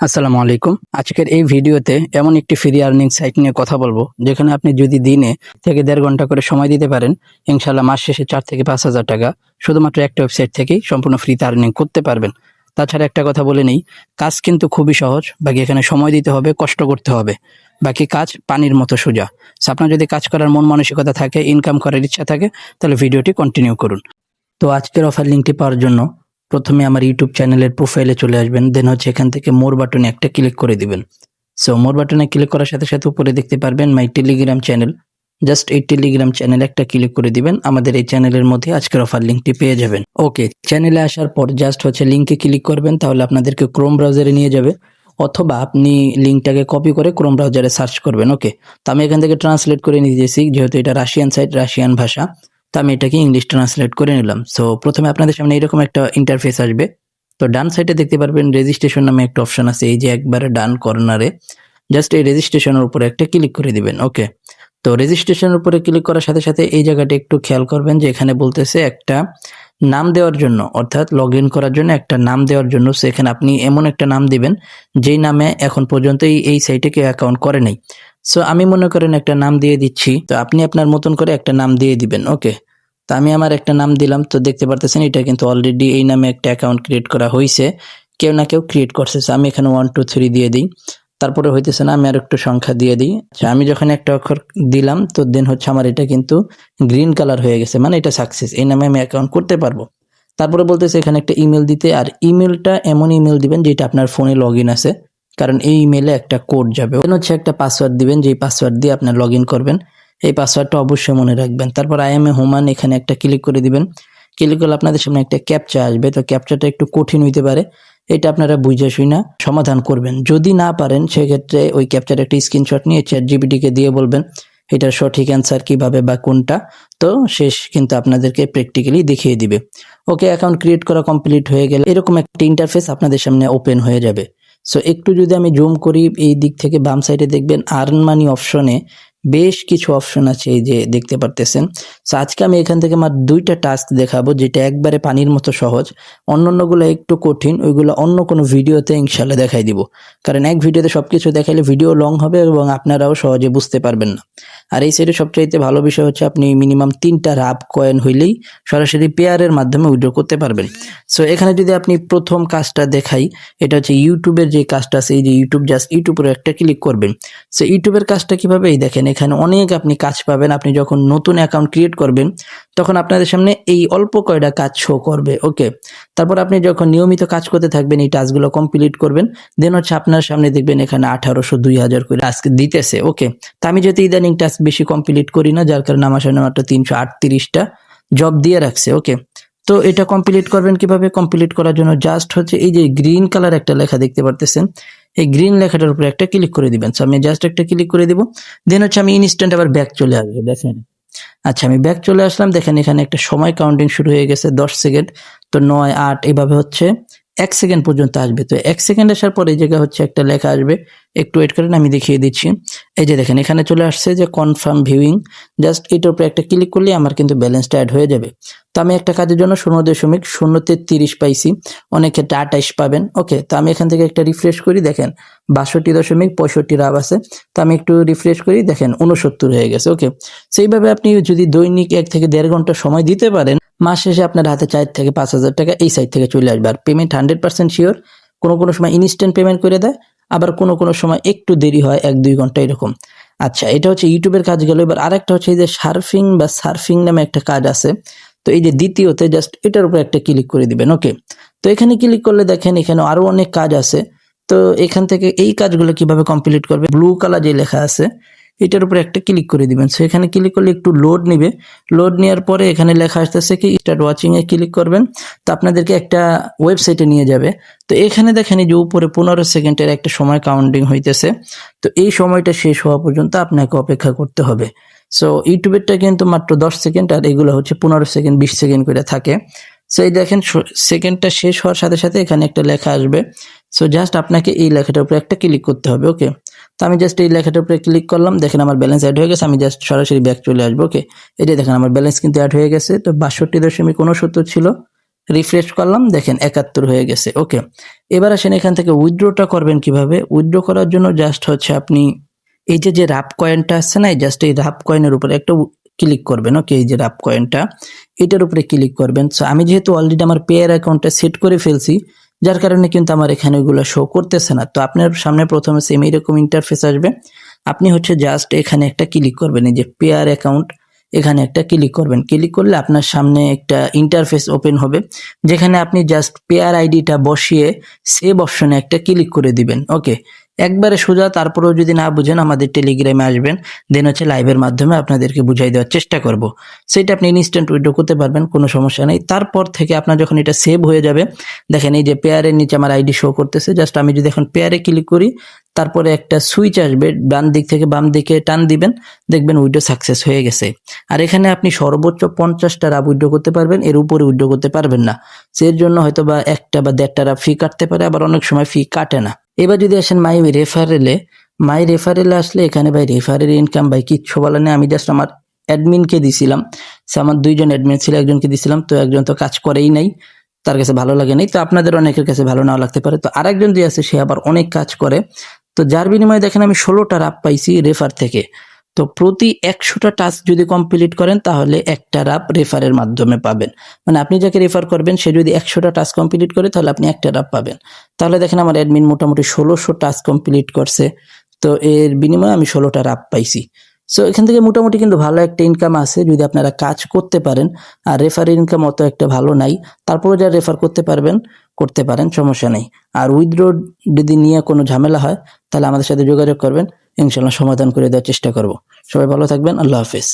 আসসালামু আলাইকুম। আজকের এই ভিডিওতে এমন একটি ফ্রি আর্নিং সাইট নিয়ে কথা বলব, যেখানে আপনি যদি দিনে থেকে দেড় ঘণ্টা করে সময় দিতে পারেন ইনশাল্লাহ মাস শেষে চার থেকে পাঁচ হাজার টাকা শুধুমাত্র একটা ওয়েবসাইট থেকেই সম্পূর্ণ ফ্রিতে আর্নিং করতে পারবেন। তাছাড়া একটা কথা বলে নেই, কাজ কিন্তু খুবই সহজ, বাকি এখানে সময় দিতে হবে, কষ্ট করতে হবে। বাকি কাজ পানির মতো সোজা। আপনার যদি কাজ করার মন মানসিকতা থাকে ইনকাম করার ইচ্ছা থাকে, তাহলে ভিডিওটি কন্টিনিউ করুন। তো আজকের অফার লিঙ্কটি পাওয়ার জন্য প্রথমে আমার ইউটিউব চ্যানেলের প্রোফাইলে চলে আসবেন, দেন হচ্ছে এখান থেকে মোর বাটনে একটা ক্লিক করে দিবেন। সো মোর বাটনে ক্লিক করার সাথে সাথে উপরে দেখতে পারবেন মাই টেলিগ্রাম চ্যানেল। জাস্ট এই টেলিগ্রাম চ্যানেল একটা ক্লিক করে দিবেন, আমাদের এই চ্যানেলের মধ্যে আজকের অফার লিঙ্কটি পেয়ে যাবেন। ওকে চ্যানেলে আসার পর জাস্ট হচ্ছে লিঙ্কে ক্লিক করবেন, তাহলে আপনাদেরকে ক্রোম ব্রাউজারে নিয়ে যাবে, অথবা আপনি লিঙ্কটাকে কপি করে ক্রোম ব্রাউজারে সার্চ করবেন। ওকে তো আমি এখান থেকে ট্রান্সলেট করে নিয়ে দিয়েছি যেহেতু এটা রাশিয়ান সাইট রাশিয়ান ভাষা। তো আমি এটাকে ইংলিশ ট্রান্সলেট করে নিলাম। সো প্রথমে আপনাদের সামনে এরকম একটা ইন্টারফেস আসবে। তো ডান সাইডে দেখতে পারবেন রেজিস্ট্রেশন নামে একটা অপশন আছে। এই যে একবারে ডান কর্নারে জাস্ট এই রেজিস্ট্রেশনের উপরে একটা ক্লিক করে দিবেন। ওকে তো রেজিস্ট্রেশনের উপরে ক্লিক করার সাথে সাথে এই জায়গাটা একটু খেয়াল করবেন যে এখানে বলতেছে একটা নাম দেওয়ার জন্য, অর্থাৎ লগ করার জন্য একটা নাম দেওয়ার জন্য। সেখানে আপনি এমন একটা নাম দিবেন যেই নামে এখন পর্যন্ত এই- এই সাইটে কেউ অ্যাকাউন্ট করে নাই। সো আমি মনে করেন একটা নাম দিয়ে দিচ্ছি। তো আপনি আপনার মতন করে একটা নাম দিয়ে দিবেন। ওকে তো আমি আমার একটা নাম দিলাম, তো দেখতে পারতেছেন এটা কিন্তু অলরেডি এই নামে একটা অ্যাকাউন্ট ক্রিয়েট করা হয়েছে কেউ না কেউ ক্রিয়েট করছে আমি এখানে ওয়ান টু থ্রি দিয়ে দিই। তারপরে হইতেছে না, আমি আর একটু সংখ্যা দিয়ে দিই। আচ্ছা আমি যখন একটা অক্ষর দিলাম, তো দেন হচ্ছে আমার এটা কিন্তু গ্রিন কালার হয়ে গেছে মানে এটা সাকসেস এই নামে আমি অ্যাকাউন্ট করতে পারব। তারপরে বলতেছে এখানে একটা ইমেল দিতে, আর ইমেলটা এমন ইমেল দিবেন যেটা আপনার ফোনে লগ ইন আছে, কারণ এই ইমেলে একটা কোড যাবে। হচ্ছে একটা পাসওয়ার্ড দিবেন, যেই পাসওয়ার্ড দিয়ে আপনার লগ করবেন। এই পাসওয়ার্ডটা অবশ্যই মনে রাখবেন। তারপর আই এম এ হুমান এখানে একটা ক্লিক করে দিবেন। ক্লিক করলে আপনাদের সামনে একটা ক্যাপচা আসবে। তো ক্যাপচাটা একটু কঠিন হইতে পারে। এটা আপনারা বুঝে শুই না সমাধান করবেন। যদি না পারেন, সেক্ষেত্রে ওই ক্যাপচার একটা স্ক্রিনশট নিয়ে চ্যাট জিবিটিকে দিয়ে বলবেন, এটার সঠিক অ্যান্সার কীভাবে বা কোনটা? তো শেষ কিন্তু আপনাদেরকে প্র্যাকটিক্যালি দেখিয়ে দিবে। ওকে অ্যাকাউন্ট ক্রিয়েট করা কমপ্লিট হয়ে গেলে এরকম একটা ইন্টারফেস আপনাদের সামনে ওপেন হয়ে যাবে। সো একটু যদি আমি জুম করি, এই দিক থেকে বাম সাইডে দেখবেন আর্ন মানি অপশনে বেশ কিছু অপশন আছে এই যে দেখতে পারতেছেন। সো আজকে আমি এখান থেকে আমার দুইটা টাস্ক দেখাবো, যেটা একবারে পানির মতো সহজ। অন্যান্যগুলো একটু কঠিন, ওইগুলো অন্য কোনো ভিডিওতে ইনশাল্লাহ দেখাই দিব। কারণ এক ভিডিওতে সব কিছু দেখাইলে ভিডিও লং হবে এবং আপনারাও সহজে বুঝতে পারবেন না। আর এই সাইডে সবচাইতে ভালো বিষয় হচ্ছে আপনি মিনিমাম তিনটা রাব কয়েন হইলেই সরাসরি পেয়ারের মাধ্যমে উইড্রো করতে পারবেন। সো এখানে যদি আপনি প্রথম কাজটা দেখাই, এটা হচ্ছে ইউটিউবের যে কাজটা আছে, এই যে ইউটিউব জাস্ট ইউটিউবের একটা ক্লিক করবেন। সো ইউটিউবের কাজটা কীভাবে? এই দেখেন এখানে অনেক আপনি কাজ পাবেন। আপনি যখন নতুন অ্যাকাউন্ট ক্রিয়েট করবেন, তখন আপনাদের সামনে এই অল্প কয়টা কাজ শো করবে ওকে তারপর আপনি যখন নিয়মিত কাজ করতে থাকবেন, এই টাস্কগুলো কমপ্লিট করবেন দেন হচ্ছে আপনার সামনে দেখবেন এখানে আঠারোশো দুই হাজার করে টাস্ক দিতেছে ওকে তা আমি যেহেতু ইদানিং টাস্ক বেশি কমপ্লিট করি না, যার কারণে আমার সামনে মাত্র তিনশো আটত্রিশটা জব দিয়ে রাখছে ওকে তো এটা কমপ্লিট করবেন কীভাবে? কমপ্লিট করার জন্য জাস্ট হচ্ছে এই যে গ্রিন কালার একটা লেখা দেখতে পারতেছেন। এই গ্রিন লেখাটার উপরে একটা ক্লিক করে দিবেন। সো আমি জাস্ট একটা ক্লিক করে দিব। দেন হচ্ছে আমি ইনস্ট্যান্ট আবার ব্যাক চলে আসবে, দেখেন। আচ্ছা আমি ব্যাক চলে আসলাম। দেখেন, এখানে একটা সময় কাউন্টিং শুরু হয়ে গেছে, দশ সেকেন্ড তো নয়, আট, এভাবে হচ্ছে এক সেকেন্ড পর্যন্ত আসবে। তো এক সেকেন্ড আসার পর এই জায়গায় হচ্ছে একটা লেখা আসবে একটু ওয়েট করেন, আমি দেখিয়ে দিচ্ছি। এই যে দেখেন, এখানে চলে আসছে যে কনফার্ম ভিউইং জাস্ট এটার উপরে একটা ক্লিক করলে আমার কিন্তু ব্যালেন্সটা অ্যাড হয়ে যাবে। তো আমি একটা কাজের জন্য শূন্য দশমিক শূন্য তেত্রিশ পাইছি, অনেক ক্ষেত্রে পাবেন। ওকে তো আমি এখান থেকে একটা রিফ্রেশ করি, দেখেন বাষট্টি দশমিক পঁয়ষট্টি রাব আছে। তো আমি একটু রিফ্রেশ করি, দেখেন উনসত্তর হয়ে গেছে। ওকে সেইভাবে আপনি যদি দৈনিক এক থেকে দেড় ঘণ্টা সময় দিতে পারেন, মাস শেষে আপনার হাতে চার থেকে পাঁচ হাজার টাকা এই সাইড থেকে চলে আসবে। আর পেমেন্ট হান্ড্রেড পার্সেন্ট শিওর কোনো কোনো সময় ইনস্ট্যান্ট পেমেন্ট করে দেয় আবার কোনো কোনো সময় একটু দেরি হয়, এক দুই ঘণ্টা এরকম। আচ্ছা এটা হচ্ছে ইউটিউবের কাজ গেল। এবার আরেকটা হচ্ছে এই যে সার্ফিং বা সার্ফিং নামে একটা কাজ আছে। তো এই যে দ্বিতীয়তে জাস্ট এটার উপর একটা ক্লিক করে দিবেন ওকে তো এখানে ক্লিক করলে দেখেন এখানে আরও অনেক কাজ আছে। তো এখান থেকে এই কাজগুলো কীভাবে কমপ্লিট করবে? ব্লু কালার যে লেখা আছে এটার উপরে একটা ক্লিক করে দিবেন। সো এখানে ক্লিক করলে একটু লোড নিবে। লোড নেওয়ার পরে এখানে লেখা আসতেছে কি স্টার্ট ওয়াচিং এ ক্লিক করবেন। তো আপনাদেরকে একটা ওয়েবসাইটে নিয়ে যাবে। তো এখানে দেখেন যে উপরে পনেরো সেকেন্ডের একটা সময় কাউন্টিং হইতেছে। তো এই সময়টা শেষ হওয়া পর্যন্ত আপনাকে অপেক্ষা করতে হবে। সো ইউটিউবেরটা কিন্তু মাত্র দশ সেকেন্ড, আর এগুলো হচ্ছে পনেরো সেকেন্ড, বিশ সেকেন্ড করে থাকে। সো এই দেখেন সেকেন্ডটা শেষ হওয়ার সাথে সাথে এখানে একটা লেখা আসবে। সো জাস্ট আপনাকে এই লেখাটার উপরে একটা ক্লিক করতে হবে ওকে তো আমি জাস্ট এই লেখাটার উপরে ক্লিক করলাম, দেখেন আমার ব্যালেন্স অ্যাড হয়ে গেছে, আমি জাস্ট সরাসরি ব্যাক চলে আসব ওকে যে দেখেন আমার ব্যালেন্স কিন্তু অ্যাড হয়ে গেছে, তো বাষট্টি দশমিক উনসত্তর ছিল রিফ্রেশ করলাম, দেখেন একাত্তর হয়ে গেছে ওকে এবার আসেন এখান থেকে উইথড্রোটা করবেন কীভাবে? উইথড্রো করার জন্য জাস্ট হচ্ছে আপনি এই যে যে রাপ কয়েনটা আসছে না জাস্ট এই রাপ কয়েনের উপরে একটা ক্লিক করবেন ওকে এই যে রাপ কয়েনটা এটার উপরে ক্লিক করবেন। সো আমি যেহেতু অলরেডি আমার পেয়ার অ্যাকাউন্টটা সেট করে ফেলছি যার কারণে কিন্তু আমার এখানে ওগুলো শো করতেছে না। তো আপনার সামনে প্রথমে সেম এইরকম ইন্টারফেস আসবে। আপনি হচ্ছে জাস্ট এখানে একটা ক্লিক করবেন, এই যে পেয়ার অ্যাকাউন্ট এখানে একটা ক্লিক করবেন। ক্লিক করলে আপনার সামনে একটা ইন্টারফেস ওপেন হবে, যেখানে আপনি জাস্ট পেয়ার আইডিটা বসিয়ে সেভ অপশনে একটা ক্লিক করে দিবেন। ওকে একবারে সোজা, তারপরেও যদি না বুঝেন, আমাদের টেলিগ্রামে আসবেন। দেন হচ্ছে লাইভের মাধ্যমে আপনাদেরকে বুঝাই দেওয়ার চেষ্টা করব। সেটা আপনি ইনস্ট্যান্ট উইড্রো করতে পারবেন, কোনো সমস্যা নেই। তারপর থেকে আপনার যখন এটা সেভ হয়ে যাবে, দেখেন এই যে পেয়ারের নিচে আমার আইডি শো করতেছে জাস্ট আমি যদি এখন পেয়ারে ক্লিক করি, তারপরে একটা সুইচ আসবে, ডান দিক থেকে বাম দিকে টান দিবেন, দেখবেন উইড্রো সাকসেস হয়ে গেছে। আর এখানে আপনি সর্বোচ্চ পঞ্চাশটা রাব উইড্রো করতে পারবেন, এর উপরে উইড্রো করতে পারবেন না। সেই জন্য হয়তো বা একটা বা দেড়টা রাব ফি কাটতে পারে, আবার অনেক সময় ফি কাটে না। এবার যদি আসেন মাই রেফারেলে মাই রেফারেলে আসলে এখানে ভাই রেফারেল ইনকাম ভাই কিচ্ছু বলা নেই। আমি জাস্ট আমার অ্যাডমিনকে দিছিলাম। সে আমার দুইজন অ্যাডমিন ছিল, একজনকে দিছিলাম। তো একজন তো কাজ করেই নাই। তার কাছে ভালো লাগে নাই। তো আপনাদের অনেকের কাছে ভালো নাও লাগতে পারে। তো আরেকজন যে আছে, সে আবার অনেক কাজ করে। তো যার বিনিময়ে দেখেন আমি ষোলোটা রাপ পাইছি রেফার থেকে। তো প্রতি একশোটা টাস্ক যদি কমপ্লিট করেন, তাহলে একটা রাপ রেফারের মাধ্যমে পাবেন। মানে আপনি যাকে রেফার করবেন, সে যদি একশোটা টাস্ক কমপ্লিট করে, তাহলে আপনি একটা রাপ পাবেন। তাহলে দেখেন আমার অ্যাডমিন মোটামুটি ষোলোশো টাস্ক কমপ্লিট করছে। তো এর বিনিময়ে আমি ষোলোটা রাপ পাইছি। সো এখান থেকে মোটামুটি কিন্তু ভালো একটা ইনকাম আছে, যদি আপনারা কাজ করতে পারেন। আর রেফার ইনকাম অত একটা ভালো নাই। তারপরে যা রেফার করতে পারবেন, করতে পারেন, সমস্যা নেই। আর উইথড্র যদি নিয়ে কোনো ঝামেলা হয়, তাহলে আমাদের সাথে যোগাযোগ করবেন। ইনশাল্লাহ সমাধান করে দেওয়ার চেষ্টা করব। সবাই ভালো থাকবেন আল্লাহ হাফেজ।